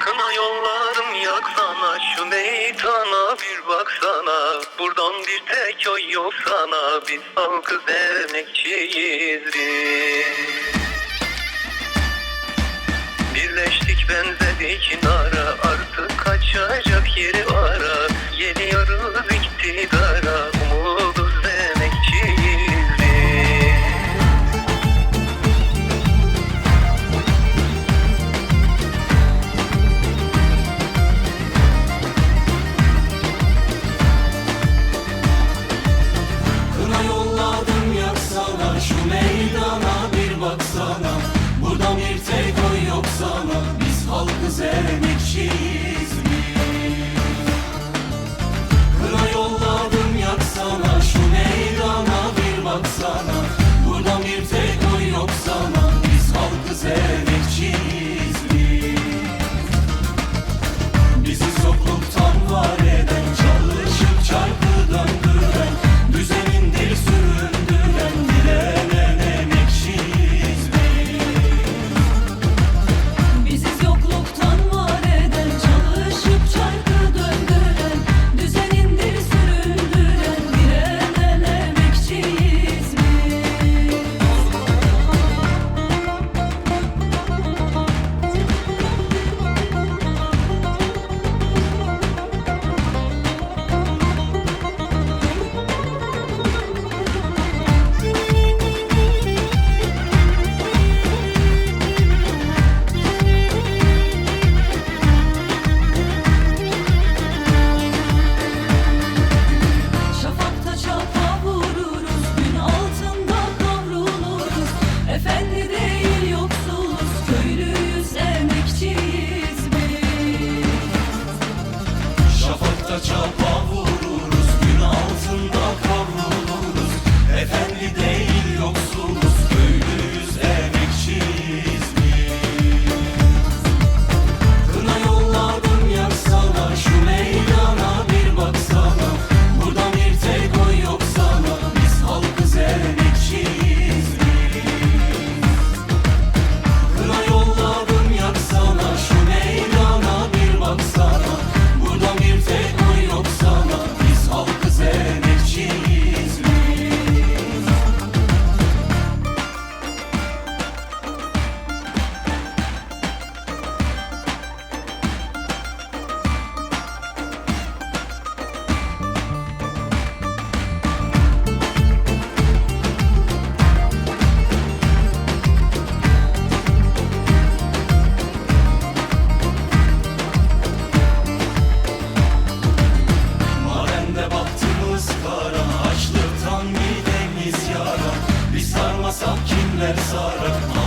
Kına yollarım yaksana şu meydana bir baksana. Buradan bir tek oy yok sana biz halkı emekçiyiz biz. Birleştik benzedik nara Artık kaçacak yeri sorrow.